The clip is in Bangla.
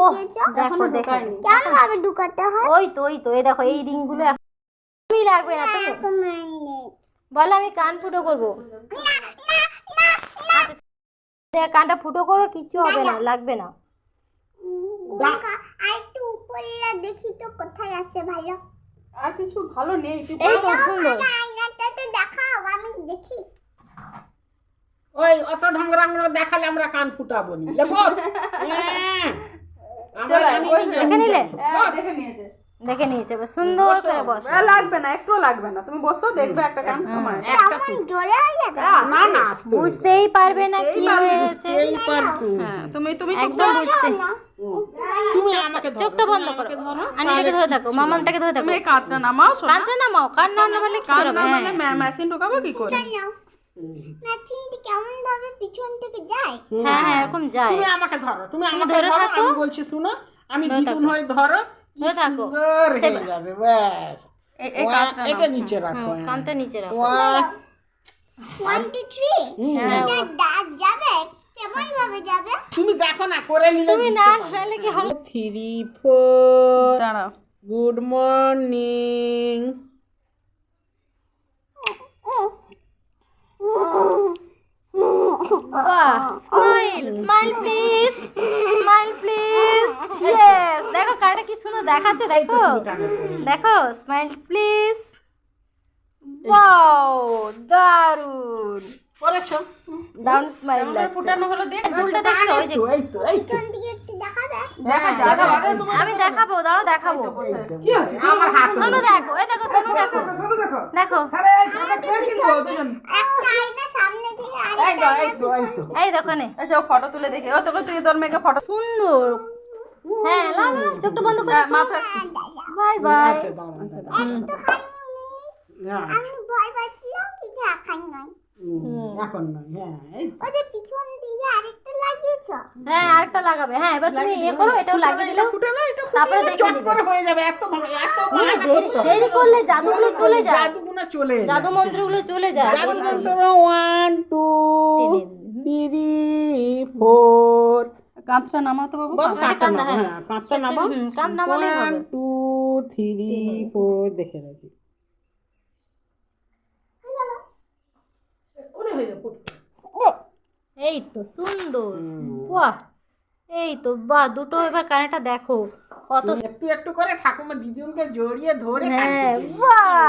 ঢুকিয়েছো? দেখো দেখো। ঢোকায়নি। ভাবে ঢুকাতে হয়? ওই তো ওই তো এই দেখো এই রিংগুলো এখন তুমি লাগবে না তুমি এক আমি কান ফুটো করব। কানটা ফুটো করো কিচ্ছু হবে না। লাগবে না। আর একটু উপরে দেখি তো কোথায় আছে ভালো। আর কিছু ভালো নেই এই তো সুন্দর। আয়নাটা তো দেখাও আমি দেখি। ওই অত ঢংরাঙ্গ দেখালে আমরা কান ফুটাবো নি। লে বস দেখে নিলে? দেখে নিয়েছে। দেখে নিয়েছে এবার সুন্দর করে বস। লাগবে না একটু লাগবে না। তুমি বসো দেখবে একটা কান তোমার। একটা জোরে না না বুঝতেই পারবে না কি হয়েছে। হ্যাঁ তুমি তুমি একদম বুঝতে তুমি আমাকে চোখটা বন্ধ করো। আনিটাকে ধরে থাকো মামামটাকে ধরে থাকো। কাঁধটা নামাও কানটা নামাও কান না নামালে কি কান করবে নামালে হ্যাঁ। মেশিন ঢোকাবো কি করে? নাও কেমন ভাবে পিছন থেকে যায়? হ্যাঁ হ্যাঁ এরকম যায়। তুমি আমাকে ধরো তুমি আমাকে ধরো। আমি বলছি শুনো আমি দ্বিগুণ হয়ে ধরো ধরে থাকো। হয়ে যাবে ব্যাস। এটা নিচে রাখো কানটা নিচে রাখো। ওয়া, ওয়ান টু থ্রি। হ্যাঁ, এটা দাঁত যাবে? কেমন ভাবে যাবে? তুমি দেখো না করে নিলে তুমি না কি হবে? থ্রি ফোর দাঁড়াও। গুড মর্নিং বাহ smile smile please smile please yes দেখো কাটা কি সুন্দর দেখাচ্ছে দেখো। দেখো স্মাইল প্লিজ ওয়াও দারুণ করেছ ডাউন স্মাইল লাগছে। ফুটানো হলো দেখ দুলটা দেখছ ওই যে আমি দেখাবো দাঁড়াও দেখাবো। কি হচ্ছে? আমার হাত সোনু দেখো এই দেখো সোনু দেখো। দেখো এই তো আরেকটা এই তো এই তো এই দেখো। নে। ফটো তুলে দেখে ও তোকে তুই তোর মেয়েকে ফটো সুন্দর। হ্যাঁ লা লা চোখটা বন্ধ করে মাথা বাই বাই। দাঁড়ান দাঁড়ান। আমি ভয় পাচ্ছিলাম কিন্তু এখন নয়। এখন নয় ওই যে পিছন দিকে আরেকটা লাগিয়েছো হ্যাঁ আরেকটা লাগাবে। হ্যাঁ এবার তুমি ইয়ে করো এটাও লাগিয়ে এটা তারপরে দেখে নিবে। করে হয়ে যাবে এত ভা- এত দেরি। করলে জাদুগুলো চলে যায়। জাদুগুলো চলে যায়। জাদু মন্ত্রগুলো চলে যায়। জাদু মন্ত্র ওয়ান টু থ্রি ফোর কাঁধটা নামাতো বাবু। কাঁধটা, নামাও হ্যাঁ। হ্যাঁ হুম, কান নামালেই ওয়ান হবে। টু থ্রি ফোর দেখে রাখি। এই তো সুন্দর বাহ এই তো বা দুটো এবার কানেটা দেখো। কত একটু একটু করে ঠাকুমা দিদিমকে জড়িয়ে ধরে হ্যাঁ বাহ।